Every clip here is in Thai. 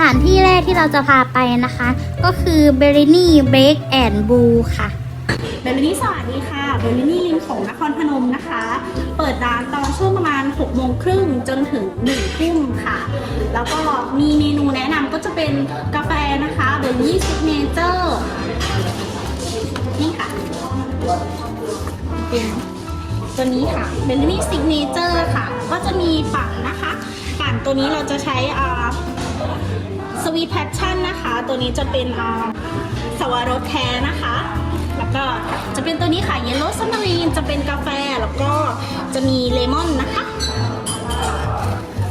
ถานที่แรกที่เราจะพาไปนะคะ ก็คือเบรนี่เบรกแอนด์บูค่ะเบลลินี่สวัสดีค่ะเบลลินี่ริมของนครพนมนะคะ เปิดร้านตอนช่วงประมาณ6โมงครึ่งจนถึง1ทุ่มค่ะ แล้วก็มีเมนูแนะนำก็จะเป็นกาแฟนะคะเบลลี่ซิกเนเจอร์นี่ค่ะเป็นตัวนี้ค่ะเบลลี่ซิกเนเจอร์ค่ะ ก็จะมีปั่นนะคะ ปั่นตัวนี้เราจะใช้อ่า สวีทแพชชั่นนะคะ ตัวนี้จะเป็นอ่าสวรสแท้นะคะ แล้วก็จะเป็นตัวนี้ค่ะเยลโล่ซัมมารีนจะเป็นกาแฟแล้วก็จะมีเลมอนนะคะ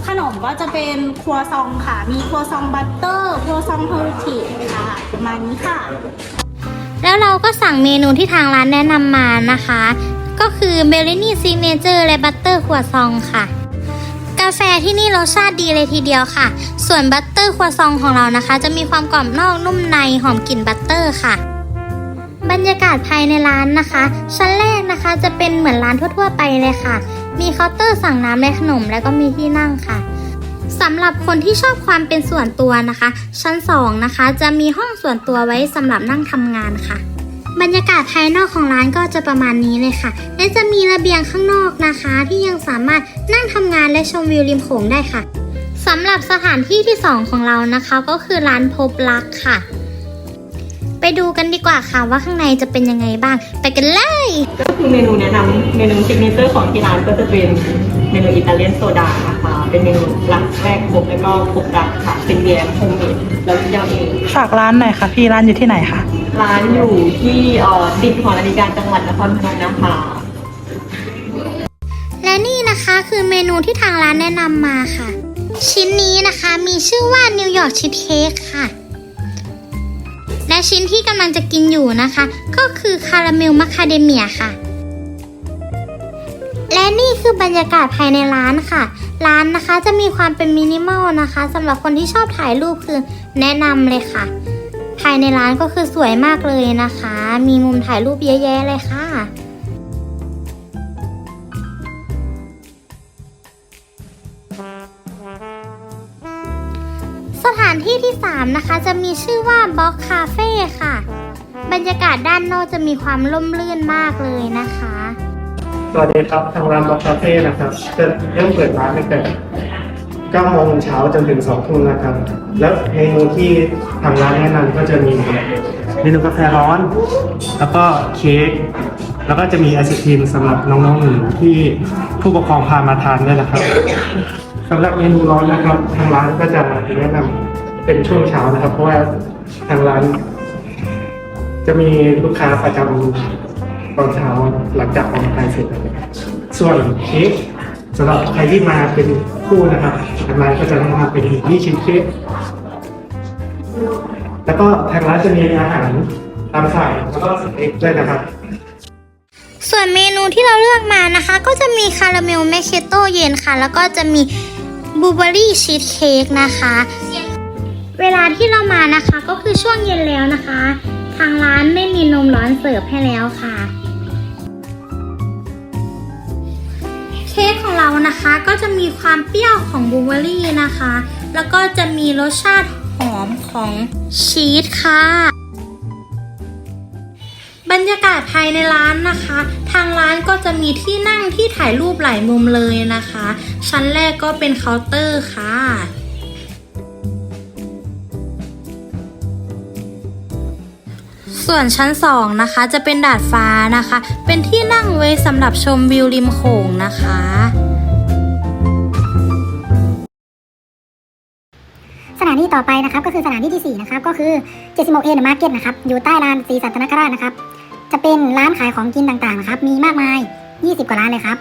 ขนมก็จะเป็นครัวซองค่ะ มีครัวซองบัตเตอร์ครัวซองเฮอร์ทีค่ะประมาณนี้ค่ะ แล้วเราก็สั่งเมนูที่ทางร้านแนะนำมานะคะ ก็คือเบลนี่ซิกเนเจอร์และบัตเตอร์ขวดซองค่ะ กาแฟที่นี่รสชาติดีเลยทีเดียวค่ะ ส่วนบัตเตอร์ขวซองของเรานะคะ จะมีความกรอบนอกนุ่มในหอมกลิ่นบัตเตอร์ค่ะ บรรยากาศภายในร้านนะคะ ชั้นแรกนะคะจะเป็นเหมือนร้านทั่ว ๆ ไปเลยค่ะ มีเคาน์เตอร์สั่งน้ำและขนมแล้วก็มีที่นั่งค่ะสำหรับคนที่ชอบความเป็นส่วนตัวนะคะ ชั้น 2 นะคะ จะมีห้องส่วนตัวไว้สำหรับนั่งทำงานค่ะ บรรยากาศภายนอกของร้านก็จะประมาณนี้เลยค่ะ และจะมีระเบียงข้างนอกนะคะ ที่ยังสามารถนั่งทำงานและชมวิวริมโขงได้ค่ะสำหรับสถานที่ที่ 2 ของเรานะคะ ก็คือร้านพบรักค่ะ ไปดูกันดีกว่าค่ะว่าข้างในจะเป็นยังไงบ้าง ไปกันเลย ก็คือเมนูแนะนำเมนูซิกเนเจอร์ของที่ร้านก็จะเป็น เมนูอิตาเลียนโซดานะคะเป็นเมนูรักแรกพบแล้วก็พบรักค่ะเป็นเบียร์โฮมเมดแล้วยังเอง ฝากร้านหน่อยค่ะพี่ร้านอยู่ที่ไหนคะร้านอยู่ที่เอ่อติดหอนาฬิกาจังหวัดนครพนมนะคะและนี่นะคะคือเมนูที่ทางร้านแนะนำมาค่ะ ชิ้นนี้นะคะมีชื่อว่านิวยอร์กชีสเค้กค่ะ และชิ้นที่กำลังจะกินอยู่นะคะ ก็คือคาราเมลมัคคาเดเมียค่ะ และนี่คือบรรยากาศภายในร้านค่ะ ร้านนะคะจะมีความเป็นมินิมอลนะคะสำหรับคนที่ชอบถ่ายรูปคือแนะนำเลยค่ะ ภายในร้านก็คือสวยมากเลยนะคะ มีมุมถ่ายรูปเยอะแยะเลยค่ะสถานที่ที่ 3 นะคะ จะมีชื่อว่าบ็อกคาเฟ่ค่ะ บรรยากาศด้านนอกจะมีความร่มรื่นมากเลยนะคะ สวัสดีครับทางร้านบ็อคาเฟ่นะครับจะเริ่มเปิดร้านตั้งแต่9โมงเช้าจนถึง2ทุ่มนะครับ แล้วเมนูที่ทางร้านแนะนำก็จะมีเมนูกาแฟร้อน แล้วก็เค้กแล้วก็จะมีไอศครีมสำหรับน้องๆหนูที่ผู้ปกครองพามาทานด้วยนะครับสำหรับเมนูร้อนนะครับ ทางร้านก็จะแนะนำเป็นช่วงเช้านะครับ เพราะว่าทางร้าน จะมีลูกค้าประจำ ตอนเช้าหลังจากออกกำลังกายเสร็จส่วนเค้กสำหรับใครที่มาเป็นคู่นะครับทางร้านก็จะแนะนำเป็นนี่ชีสเค้กแล้วก็ทางร้านจะมีอาหารตามสั่งแล้วก็สเต็กด้วยนะครับ ส่วนเมนูที่เราเลือกมานะคะ ก็จะมีคาราเมลแมคเคโตเย็นค่ะ แล้วก็จะมีบลูเบอรี่ชีสเค้กนะคะ เวลาที่เรามานะคะก็คือช่วงเย็นแล้วนะคะ ทางร้านไม่มีนมร้อนเสิร์ฟให้แล้วค่ะ เรานะคะ ก็จะมีความเปรี้ยวของบลูเบอรี่นะคะ แล้วก็จะมีรสชาติหอมของชีสค่ะ บรรยากาศภายในร้านนะคะ ทางร้านก็จะมีที่นั่งที่ถ่ายรูปหลายมุมเลยนะคะ ชั้นแรกก็เป็นเคาน์เตอร์ค่ะส่วนชั้น 2 นะคะจะเป็นดาดฟ้านะคะ เป็นที่นั่งไว้สำหรับชมวิวริมโขงนะคะ สถานีต่อไปนะครับก็คือสถานีที่ 4 นะครับ ก็คือ 76 A The Market นะครับ อยู่ใต้ลานศรีสัตนคราชนะครับ จะเป็นร้านขายของกินต่างๆนะครับ มีมากมาย 20 กว่าร้านเลยครับ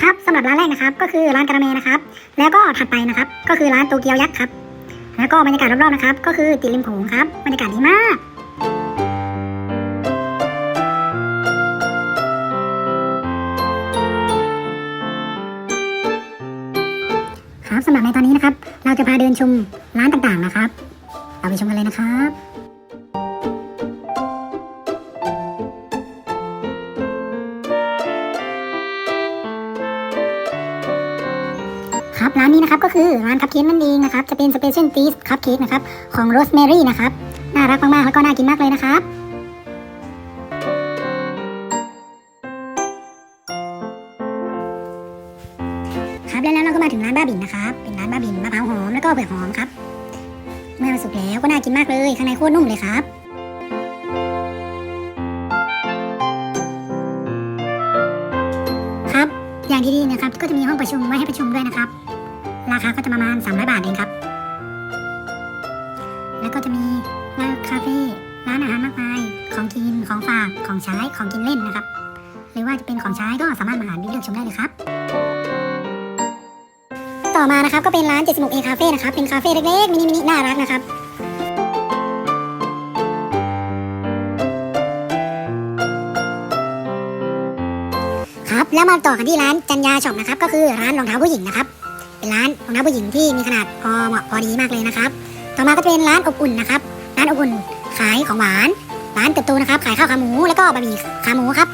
ครับสำหรับร้านแรกนะครับ ก็คือร้านกระเมนะครับ แล้วก็ถัดไปนะครับ ก็คือร้านโตเกียวยักษ์ครับ แล้วก็บรรยากาศรอบๆนะครับ ก็คือติดริมโขงครับบรรยากาศดีมาก จะพาเดินชมร้านต่างๆนะครับเราไปชมกันเลยนะครับคร้านนี้นะครับก็คือร้านคัพเค้กนั่นเองนะครับจะเป็นสเปเชียลตีสคัพเค้กนะครับของโรสแมรี่นะครับน่ารักมากๆแล้วก็น่ากินมากเลยนะครับครับแล้วเราก็มาถึงร้านบ้าบินนะครับะพร้าวหอมแล้วก็เผือกหอมครับ เมื่อมันสุกแล้วก็น่ากินมากเลยข้างในโคตรนุ่มเลยครับครับอย่างที่ดีนะครับก็จะมีห้องประชุมไว้ให้ประชุมด้วยนะครับ ราคาก็จะประมาณ300บาทเองครับ แล้วก็จะมีร้านคาเฟ่ร้านอาหารมากมายของกินของฝากของใช้ของกินเล่นนะครับ หรือว่าจะเป็นของใช้ก็สามารถมาหาเลือกชมได้เลยครับ ต่อมานะครับก็เป็นร้าน 76A Cafe นะครับเป็นคาเฟ่เล็กๆมินิมินิน่ารักนะครับครับแล้วมาต่อกันที่ร้านจันยาช็อปนะครับก็คือร้านรองเท้าผู้หญิงนะครับเป็นร้านรองเท้าผู้หญิงที่มีขนาดพอเหมาะพอดีมากเลยนะครับ ต่อมาก็จะเป็นร้านอบอุ่นนะครับร้านอบอุ่นขายของหวาน ร้านเติบโตนะครับ ขายข้าวขาหมูแล้วก็บะหมี่ขาหมูครับ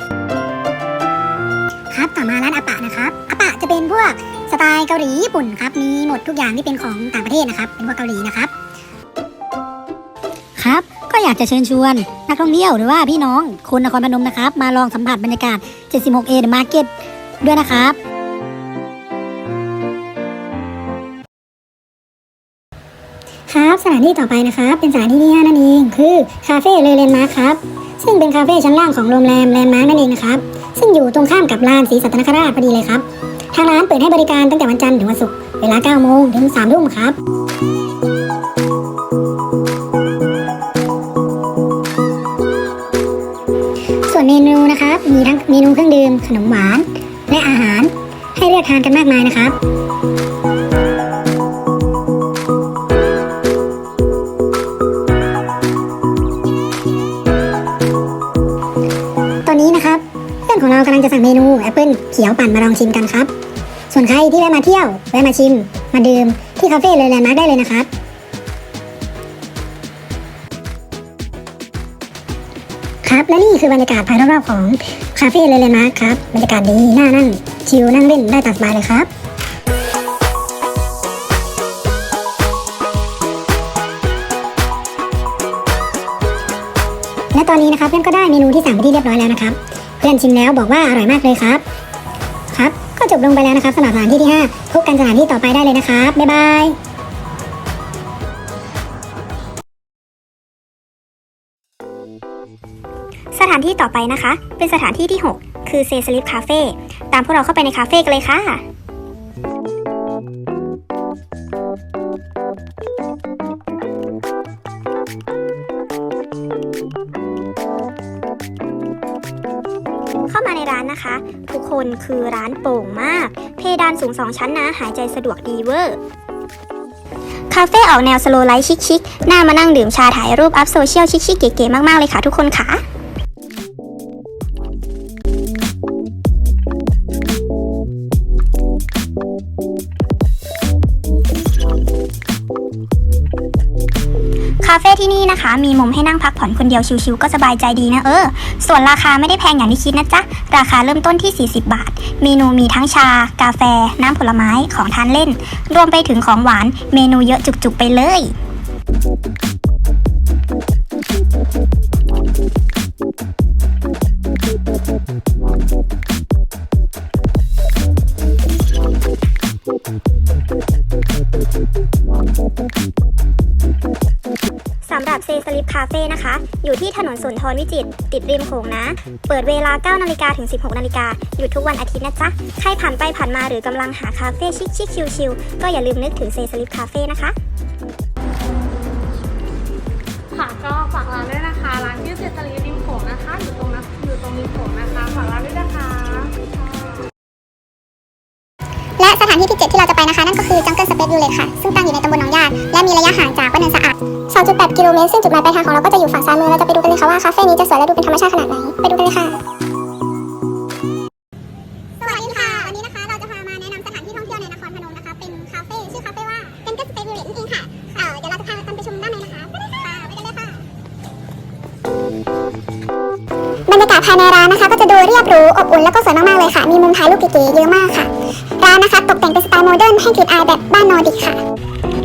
ครับต่อมาร้านอาปะนะครับอาปะจะเป็นพวก สไตล์เกาหลีญี่ปุ่นครับ มีหมดทุกอย่างที่เป็นของต่างประเทศนะครับ เป็นพวกเกาหลีนะครับ ครับ ก็อยากจะเชิญชวน นักท่องเที่ยวหรือว่าพี่น้องคนนครพนมนะครับ มาลองสัมผัสบรรยากาศ 76A The Market ด้วยนะครับ ครับสถานที่ต่อไปนะครับ เป็นสถานที่ที่5นั่นเองคือคาเฟ่เลเลนมาร์คครับ ซึ่งเป็นคาเฟ่ชั้นล่างของโรงแรมแลนด์มาร์คนั่นเองนะครับ ซึ่งอยู่ตรงข้ามกับลานศรีสัตนคราชพอดีเลยครับ ทางร้านเปิดให้บริการตั้งแต่วันจันทร์ถึงวันศุกร์ เวลา 9 โมงถึง 3 ทุ่มครับ ส่วนเมนูนะครับ มีทั้งเมนูเครื่องดื่ม ขนมหวาน และอาหาร ให้เลือกทานกันมากมายนะครับตอนนี้นะครับ เพื่อนของเรากำลังจะสั่งเมนูแอปเปิลเขียวปั่นมาลองชิมกันครับ ส่วนใครที่แวะมาเที่ยวแวะมาชิม มาดื่ม ที่คาเฟ่เลยแลนด์มาร์คได้เลยนะครับ ครับและนี่คือบรรยากาศภายรอบๆของคาเฟ่เลยแลนด์มาร์คครับบรรยากาศดีน่านั่งชิลนั่งเล่นได้ตามสบายเลยครับและตอนนี้นะครับเพื่อนก็ได้เมนูที่สั่งไปที่เรียบร้อยแล้วนะครับ เพื่อนชิมแล้วบอกว่าอร่อยมากเลยครับ ก็จบลงไปแล้วนะครับสำหรับสถานที่ที่ 5 พบกันสถานที่ต่อไปได้เลยนะครับ บ๊ายบายสถานที่ต่อไปนะคะ เป็นสถานที่ที่ 6 คือเซสลิปคาเฟ่ตามพวกเราเข้าไปในคาเฟ่กันเลยค่ะเข้ามาในร้านนะคะ คนคือร้านโปร่งมาก เพดานสูงสองชั้นนะหายใจสะดวกดีเวอร์คาเฟ่ออกแนวสโลไลท์ชิคๆน่ามานั่งดื่มชาถ่ายรูปอัพโซเชียลชิคๆเก๋ๆมากๆเลยค่ะทุกคนค่ะาเฟ่ที่นี่นะคะ มีมุมให้นั่งพักผ่อนคนเดียวชิวๆก็สบายใจดีนะเออ ส่วนราคาไม่ได้แพงอย่างที่คิดนะจ๊ะ ราคาเริ่มต้นที่ 40 บาท เมนูมีทั้งชา กาแฟ น้ำผลไม้ของทานเล่น รวมไปถึงของหวาน เมนูเยอะจุกๆไปเลย นะคะ อยู่ที่ถนนสุนทรวิจิตรติดริมโขงนะ เปิดเวลา 9นาฬิกาถึง 16นาฬิกาหยุดทุกวันอาทิตย์นะจ๊ะ ใครผ่านไปผ่านมาหรือกำลังหาคาเฟ่ชิคๆชิลๆก็อย่าลืมนึกถึงเซสลิปคาเฟ่นะคะ นะคะนั่นก็คือ Jungle Space Village ค่ะ ซึ่งตั้งอยู่ในตำบลหนองญาติและมีระยะห่างจากวัดเนินสะอาด 2.8 กิโลเมตร ซึ่งจุดหมายปลายทางของเราก็จะอยู่ฝั่งซ้ายมือเราจะไปดูกันเลยค่ะว่าคาเฟ่นี้จะสวยและดูเป็นธรรมชาติขนาดไหน ไปดูกันเลยค่ะ สวัสดีค่ะ วันนี้นะคะเราจะพามาแนะนำสถานที่ท่องเที่ยวในนครพนมนะคะ เป็นคาเฟ่ชื่อคาเฟ่ว่า Jungle Space Village นั่นเองค่ะเอ่อเดี๋ยวเราจะพากันไปชมด้านในนะคะไปเลยค่ะไปกันเลยค่ะ บรรยากาศภายในร้านนะคะ ก็จะดูเรียบหรูอบอุ่นแล้วก็สวยมากๆเลยค่ะ มีมุมถ่ายรูปเก๋ๆเยอะมากค่ะ ร้านนะคะ ตกแต่งเป็นสไตล์โมเดิร์นให้กลิ่นอายแบบบ้านนอร์ดิกค่ะ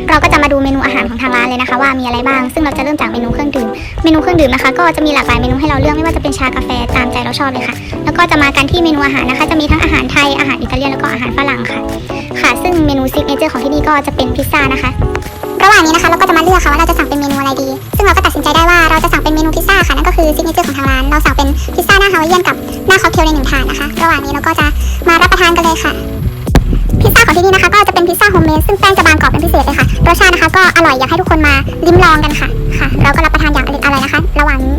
เราก็จะมาดูเมนูอาหารของทางร้านเลยนะคะ ว่ามีอะไรบ้าง ซึ่งเราจะเริ่มจากเมนูเครื่องดื่ม เมนูเครื่องดื่มนะคะ ก็จะมีหลากหลายเมนูให้เราเลือกไม่ว่าจะเป็นชากาแฟตามใจเราชอบเลยค่ะ แล้วก็จะมากันที่เมนูอาหารนะคะ จะมีทั้งอาหารไทย อาหารอิตาเลียน แล้วก็อาหารฝรั่งค่ะ ค่ะ ซึ่งเมนูซิกเนเจอร์ของที่นี่ก็จะเป็นพิซซ่านะคะ ระหว่างนี้นะคะเราก็จะมาเลือกค่ะว่าเราจะสั่งเป็นเมนูอะไรดี ซึ่งเราก็ตัดสินใจได้ว่าเราจะสั่งเป็นเมนูพิซซ่าค่ะ นั่นก็คือซิกเนเจอร์ของทางร้าน เราสั่งเป็นพิซซ่าหน้าฮาวายเอียนกับหน้าค็อกเทลในหนึ่งถาดนะคะ ระหว่างนี้เราก็จะมารับประทานกันเลยค่ะ ของที่นี่นะคะ ก็จะเป็นพิซซ่าโฮมเมดซึ่งแป้งจะบางกรอบเป็นพิเศษเลยค่ะรสชาตินะคะ ก็อร่อยอยากให้ทุกคนมาลิ้มลองกันค่ะค่ะ เราก็รับประทานอย่างอร่อยอร่อยนะคะ ระหว่างนี้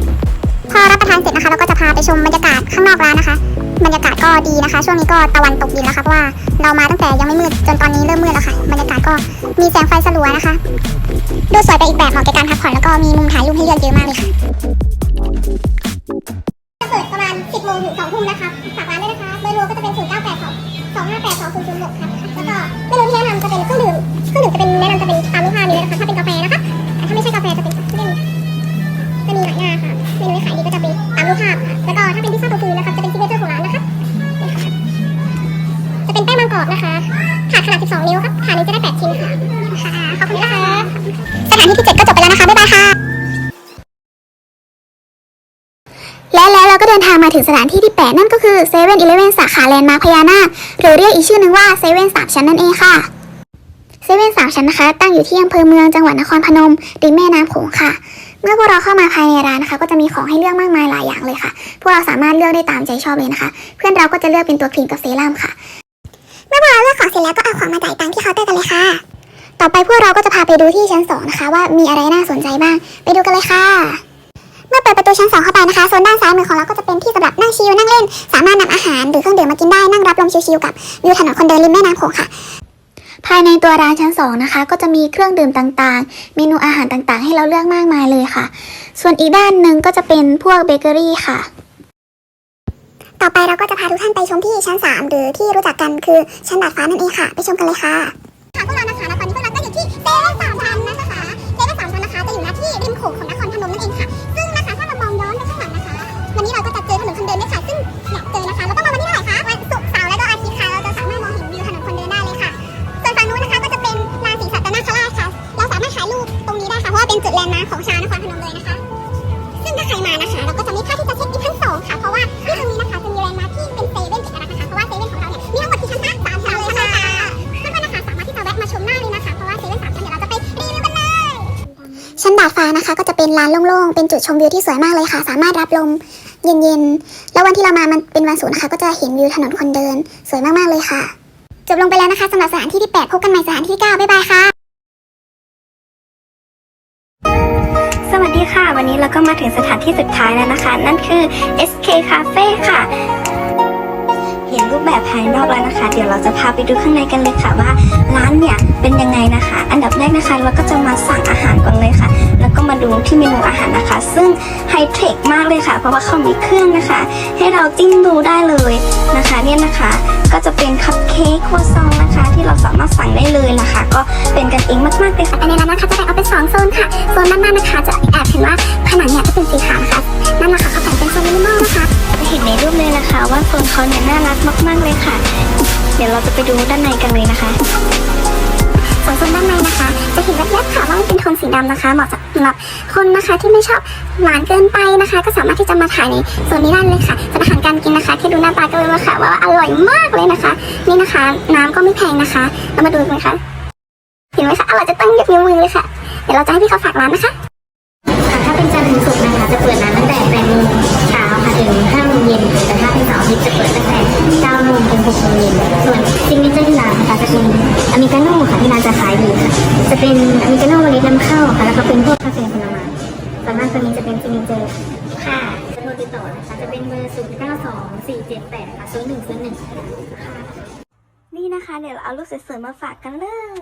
พอรับประทานเสร็จนะคะ เราก็จะพาไปชมบรรยากาศข้างนอกร้านนะคะ บรรยากาศก็ดีนะคะ ช่วงนี้ก็ตะวันตกดินแล้วค่ะเพราะว่าเรามาตั้งแต่ยังไม่มืดจนตอนนี้เริ่มมืดแล้วค่ะ บรรยากาศก็มีแสงไฟสลัวนะคะดูสวยไปอีกแบบเหมาะแก่การพักผ่อนแล้วก็มีมุมถ่ายรูปให้เลือกเยอะมากเลยค่ะเปิดประมาณ 10โมงถึง2ทุ่มนะคะฝากร้านด้วยนะคะ เบอร์โทรก็จะเป็น 0 9 8 2 2 5 8 2 0 0 6ค่ะแล้วก็เมนูที่แนะนำจะเป็นเครื่องดื่มเครื่องดื่มจะเป็นแนะนำจะเป็นตามรูปภาพนี้เลยนะคะถ้าเป็นกาแฟนะคะถ้าไม่ใช่กาแฟจะเป็นที่นี่จะมีหลายหน้าค่ะเมนูที่ขายดีก็จะเป็นตามรูปภาพค่ะแล้วก็ถ้าเป็นพิซซ่าตัวฟืนนะคะจะเป็นซิกเนเจอร์ของร้านนะคะจะเป็นแป้งบางกรอบนะคะถาดขนาด 12 นิ้วครับถาดนึงจะได้ 8 ชิ้นค่ะขอบคุณนะคะสถานที่ที่ 7 ก็จบไปแล้วนะคะบ๊ายบายค่ะและแล้วเราก็เดินทางมาถึงสถานที่ที่ 8 นั่นก็ เซเว่นอีเลฟเว่นสาขาแลนด์มาร์คพญานาคหรือเรียกอีกชื่อหนึ่งว่าเซเว่นสามชั้นนั่นเองค่ะเซเว่นสามชั้นนะคะ ตั้งอยู่ที่อำเภอเมืองจังหวัดนครพนมริมแม่น้ำโขงค่ะ เมื่อพวกเราเข้ามาภายในร้านนะคะ ก็จะมีของให้เลือกมากมายหลายอย่างเลยค่ะ พวกเราสามารถเลือกได้ตามใจชอบเลยนะคะ เพื่อนเราก็จะเลือกเป็นตัวครีมกับเซรั่มค่ะ เมื่อพวกเราเลือกของเสร็จแล้วก็เอาของมาจ่ายตังค์ที่เคาน์เตอร์กันเลยค่ะ ต่อไปพวกเราก็จะพาไปดูที่ชั้นสองนะคะว่ามีอะไรน่าสนใจบ้าง ไปดูกันเลยค่ะ เมื่อเปิดประตูชั้น2เข้าไปนะคะโซนด้านซ้ายมือของเราก็จะเป็นที่สำหรับนั่งชิลนั่งเล่น สามารถนำอาหารหรือเครื่องดื่มมากินได้นั่งรับลมชิลๆกับวิวถนนคนเดินริมแม่น้ำโขงค่ะภายในตัวร้านชั้น 2 นะคะ ก็จะมีเครื่องดื่มต่างๆ เมนูอาหารต่างๆ ให้เราเลือกมากมายเลยค่ะ ส่วนอีกด้านหนึ่งก็จะเป็นพวกเบเกอรี่ค่ะ ต่อไปเราก็จะพาทุกท่านไปชมที่ชั้น 3 หรือที่รู้จักกันคือชั้นดาดฟ้านั่นเองค่ะ ไปชมกันเลยค่ะค่ะพวกเรานะคะและตอนนี้พวกเราก็อยู่ที่เซเว่นสามชั้นนะคะเซเว่นสามชั้นนะคะจะอยู่หน้าที่ริมโขงของนคร โล่งๆ เป็นจุดชมวิวที่สวยมากเลยค่ะ สามารถรับลมเย็นๆ แล้ววันที่เรามามันเป็นวันศุกร์นะคะ ก็จะเห็นวิวถนนคนเดิน สวยมากๆเลยค่ะ จบลงไปแล้วนะคะสำหรับสถานที่ที่ 8 พบกันใหม่สถานที่ที่ 9 บ๊ายบายค่ะ สวัสดีค่ะ วันนี้เราก็มาถึงสถานที่สุดท้ายแล้วนะคะ นั่นคือ SK Cafe ค่ะเห็นรูป แบบภายนอกแล้วนะคะ เดี๋ยวเราจะพาไปดูข้างในกันเลยค่ะว่าร้านเนี่ยเป็นยังไงนะคะ อันดับแรกนะคะเราก็จะมาสั่งอาหารก่อนเลยค่ะ แล้วก็มาดูที่เมนูอาหารนะคะ ซึ่งไฮเทคมากเลยค่ะ เพราะว่าเขามีเครื่องนะคะ ให้เราจิ้มดูได้เลยนะคะเนี่ยนะคะก็จะเป็นคัพเค้กครัวซองนะคะ ที่เราสามารถสั่งได้เลยนะคะ ก็เป็นกันเองมากๆเลยค่ะภายในร้านนะคะจะแบ่งออกเป็นสองโซนค่ะโซนด้านหน้านะคะจะแอบเห็นว่าผนังเนี่ยจะเป็นสีขาวนะคะนั่นแหละค่ะเขาแต่งเป็น โซนมินิมอลนะคะจะเห็นในรูปเลยนะคะ ว่าโซนเขาเนี่ยน่ารักมากๆเลยค่ะ เดี๋ยวเราจะไปดูด้านในกันเลยนะคะส่วนโซนด้านในนะคะ จะเห็นแวบๆค่ะว่ามันเป็นโทนสีดำนะคะ เหมาะสำหรับคนนะคะที่ไม่ชอบหวานเกินไปนะคะ ก็สามารถที่จะมาถ่ายในโซนนี้ได้เลยค่ะส่วนอาหารการกินนะคะแค่ดูหน้าตาก็รู้แล้วค่ะ ว่าอร่อยมากเลยนะคะ นี่นะคะ น้ำก็ไม่แพงนะคะ เรามาดูกันค่ะเห็นไหมคะอร่อยจะตั้งหยดนิ้วมือเลยค่ะ เดี๋ยวเราจะให้พี่เขาฝากร้านนะคะค่ะถ้าเป็นจันทร์ถึงศุกร์นะคะจะเปิดร้าน ถึง5โมงเย็นแต่ถ้าเป็นเสาร์อาทิตย์จะเปิดตั้งแต่9โมงถึง6โมงเย็นส่วนซิงเกิลที่ร้านนะคะจะเป็นอเมริกาโน่ค่ะที่ร้านจะขายดีค่ะจะเป็นอเมริกาโน่วันนี้นำเข้าค่ะแล้วก็เป็นพวกกาแฟผลไม้ส่วนมากตัวนี้จะเป็นซิงเกิลค่ะจะโทรติดต่อนะคะจะเป็นเบอร์0 9 2 4 7 8ค่ะ0101ค่ะนี่นะคะเดี๋ยวเราเอารูปสวยๆมาฝากกันเลย